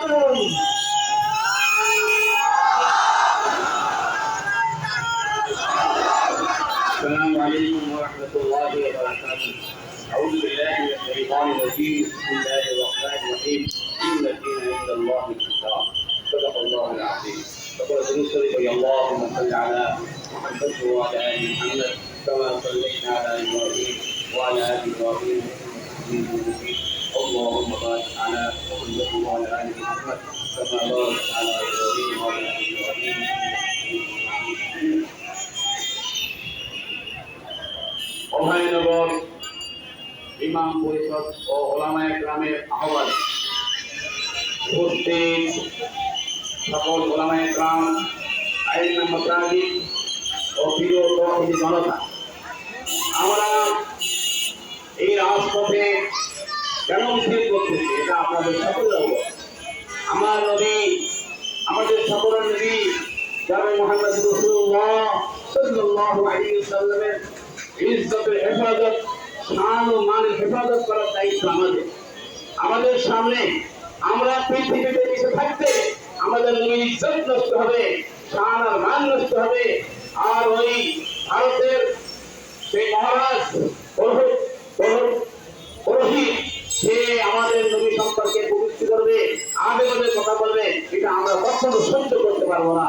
السلام عليكم ورحمة الله وبركاته. أعوذ بالله من الشيطان الرجيم، بسم الله الرحمن الرحيم. إن الدين عند الله الإسلام. صدق الله العظيم. فقل الله اللهم صل على محمد وعلى آل محمد كما صليت على إبراهيم وعلى آل إبراهيم إنك حميد مجيد. اللهم بارك على محمد وعلى آل محمد كما باركت على إبراهيم وعلى آل إبراهيم إنك حميد مجيد. অভয়নগর ইমাম পরিষদ ও ওলামায় গ্রামের আহ্বান উপস্থিত সকল ওলামায় গ্রাম আইন মসাজিদ ও প্রিয় তহিদি জনতা আমরা এই রাজপথে কেন মিছিল করতেছি এটা আপনাদের সকলের আমার নবী, আমাদের সকলের নবী যাবে মোহাম্মদ রসুল্লাহ সাল্লাল্লাহু হেফাজত, শান ও মানের হেফাজত করার দায়িত্ব আমাদের। আমাদের সামনে আমরা পৃথিবীতে বেঁচে থাকতে আমাদের নবীর ইজ্জত নষ্ট হবে, শান আর মান নষ্ট হবে। আর ওই ভারতের সেই মহারাজ পুরোহিত আমাদের নবী সম্পর্কে পবিত্র করবে আমাদের কথা বলবে, এটা আমরা কখনো সহ্য করতে পারব না।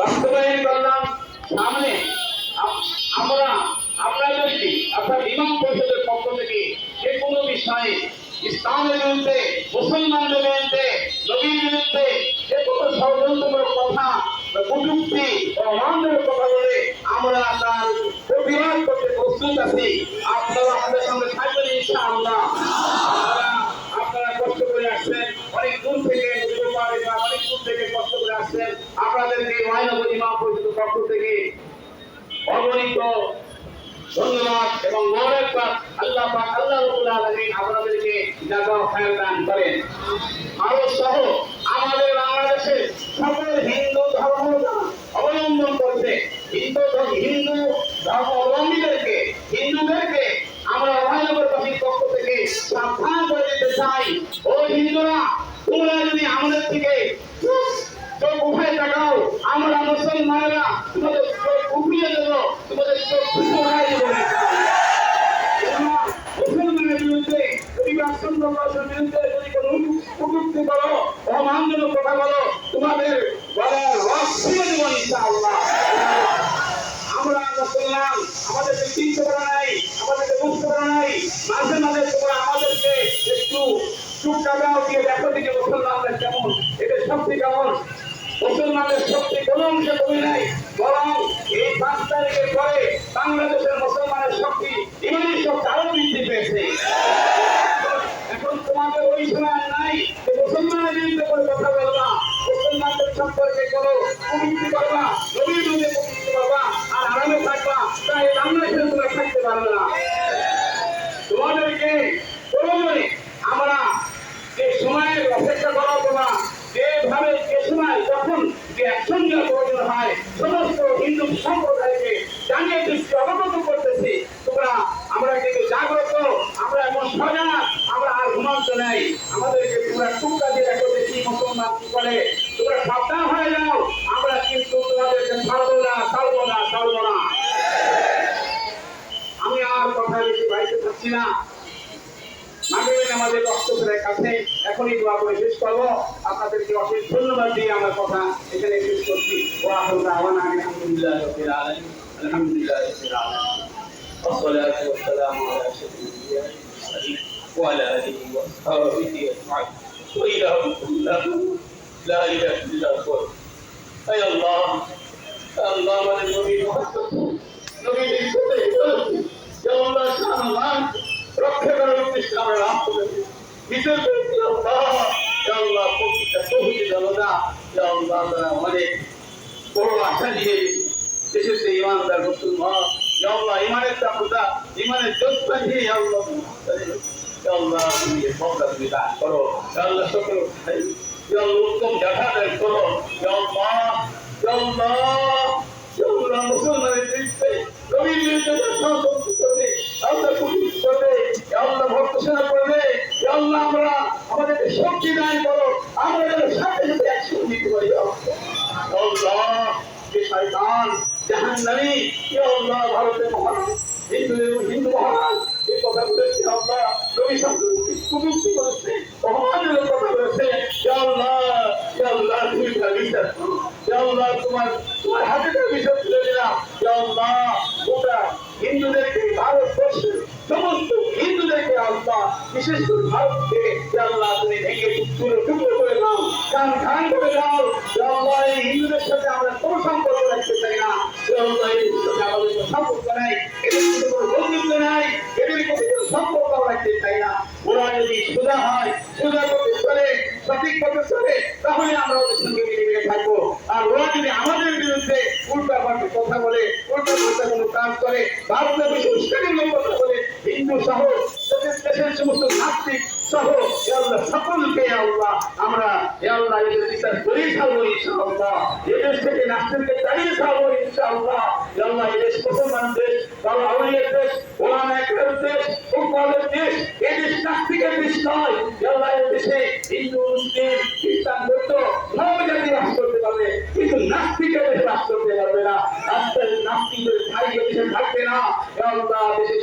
বাস্তবায়ন করলাম। সামনে আম- আমরা আপনাদেরকে অর্থাৎ ইমাম পরিষদের পক্ষ থেকে যে কোনো বিষয়ে ইসলামের বিরুদ্ধে, মুসলমানদের বিরুদ্ধে, নবীর বিরুদ্ধে যে কোনো ষড়যন্ত্রমূলক কথা বা কুযুক্তি ও অমান্যের কথা বলে আমরা তার প্রতিবাদ করতে প্রস্তুত আছি আপনারা আমাদের সঙ্গে থাকবেন ইনশাআল্লাহ আপনারা আপনারা কষ্ট করে আসছেন অনেক দূর থেকে উত্তরপাড়ে বা অনেক দূর থেকে কষ্ট করে আসছেন আপনাদেরকে ময়নাপুর ইমাম পরিষদের পক্ষ থেকে অগণিত ধন্যবাদ এবং মোবারকবাদ আল্লাহ পাক, আল্লাহ রাব্বুল আলামিন আপনাদেরকে জাযা খায়র দান করেন। আরও সহ আমাদের বাংলাদেশে সকল হিন্দু ধর্ম অবলম্বন করছে। হিন্দু হিন্দু ধর্ম অবলম্বীদেরকে হিন্দুদেরকে আমরা মহানগরবাসীর পক্ষ থেকে সাবধান করে দিতে চাই। ও হিন্দুরা, তোমরা যদি আমাদের থেকে চোখ উঠায় তাকাও। আমরা মুসলমানেরা তোমাদের চোখ উঠিয়ে দেবো, তোমাদের চোখ উঠায় কথা বলো, তোমাদের ইনশাআল্লাহ। আমরা মুসলমান আমাদেরকে নাই আমাদেরকে বুঝতে নাই। মাঝে মাঝে তোমরা আমাদেরকে একটু চুপ কাটাও দিয়ে কেমন। এদের শক্তি কেমন? মুসলমানদের শক্তি কোনো অংশে কমে নাই, বরং এই পাঁচ তারিখের পরে বাংলাদেশের মুসলমানের শক্তি ইমানি শক্তি আরও বৃদ্ধি পেয়েছে। এখন তোমাদের ওই সময় নাই মুসলমানের বিরুদ্ধে করে কথা বলবা, মুসলমানদের সম্পর্কে করো পবিত্র করবা নবীর করবা আর আরামে থাকবা তাই বাংলাদেশে থাকতে পারবে না। তোমাদেরকে আমরা যে সময়ের অপেক্ষা করা তোমরা যেভাবে যে সময় যখন যে অ্যাকশন নেওয়া প্রয়োজন হয় সমস্ত সম্প্রদায়কে জানিয়ে দৃষ্টি অবগত করতেছি। তোমরা, আমরা কিন্তু জাগ্রত, আমরা এখন সজাগ আমরা আর ঘুমান্ত নেই। আমাদেরকে তোমরা টুকরা দিয়ে দেখি, মুসলমান কি করে তোমরা সাবধান হয়ে যাও, আমরা কিন্তু তোমাদেরকে ছাড়বো না ছাড়বো না ছাড়বো না। আমি আর কথা বেশি বাড়িতে থাকছি না। মাগরিবের আমাদের বক্তব্যের কাছে এখনই দোয়া করে শেষ করবো আপনাদেরকে অশেষ ধন্যবাদ দিয়ে আমার কথা এখানে শেষ করছি ও আহল দাওয়ানা আলহামদুলিল্লাহ রাব্বিল আলামিন আলহামদুলিল্লাহ রাব্বিল আলামিন والصلاة والسلام على أشرف الأنبياء والمرسلين وعلى آله وصحبه أجمعين وإلهكم الله لا إله إلا هو أي الله يا الله من النبي محمد نبي يا الله شاء الله রক্ষা করার উদ্দেশ্যে আমরা রাম করেছি বিচার করেছি আল্লাহ প্রতিটা শহীদ জনতা আল্লাহ তারা অনেক বড় ইমানের তাকুদা ইমানের যোদ্ধা নিয়ে আল্লাহ করো দেয় করো আল্লাহ মুসলমানের দৃষ্টি রবীন্দ্র আল্লাহ ভক্ত সেনা করবে আল্লাহ, আমরা আমাদের শক্তি দান করো, আমরা যেন সাথে সাথে একসঙ্গে নিতে পারি। আল্লাহ যে শয়তান জাহান নামি আল্লাহ, ভারতের মহারাজ হিন্দুদের হিন্দু মহান, এই কথা বলেছে আল্লাহ রবি কুমুক্তি আল্লাহ বিশেষ করে ভারতকে তুমি ভেঙে টুকরো টুকরো করে দাও, কান করে দাও। এই হিন্দুদের সাথে আমরা কোনো সম্পর্ক রাখতে চাই না। আমাদের সম্পর্ক নাই, এদের সাথে কোনো বন্ধুত্ব নাই, এদের কোনো সম্পর্ক রাখতে চাই না। ওরা যদি সোজা হয় সোজা করতে চলে, সঠিক পথে চলে, তাহলে আমরা ওদের সঙ্গে মিলে মিলে থাকব। আর ওরা যদি আমাদের বিরুদ্ধে উল্টা পাল্টা কথা বলে, উল্টা পাল্টা কোনো কাজ করে ভারতের বেশি উস্কানিমূলক কথা বলে হিন্দু সহ দেশের সমস্ত নাস্তিক সহ আল্লাহ সকলকে আল্লাহ, আমরা আল্লাহ এদের বিচার করেই ছাড়বো ইনশাআল্লাহ। এদেশ থেকে নাস্তিককে তাড়িয়ে ছাড়বো ইনশাআল্লাহ। আল্লাহ, এদেশ মুসলমান দেশ বাবা আউলিয়ার দেশ ওলামা একরামের দেশ ফুটবলের দেশ, এদেশ নাস্তিকের দেশ নয়। আল্লাহ এ দেশে হিন্দু মুসলিম খ্রিস্টান বৌদ্ধ সব জাতি বাস করতে পারবে কিন্তু নাস্তিকের দেশে বাস করতে পারবে না রাস্তায় নাস্তিকদের ঠাই দেশে থাকবে না এ আল্লাহ দেশের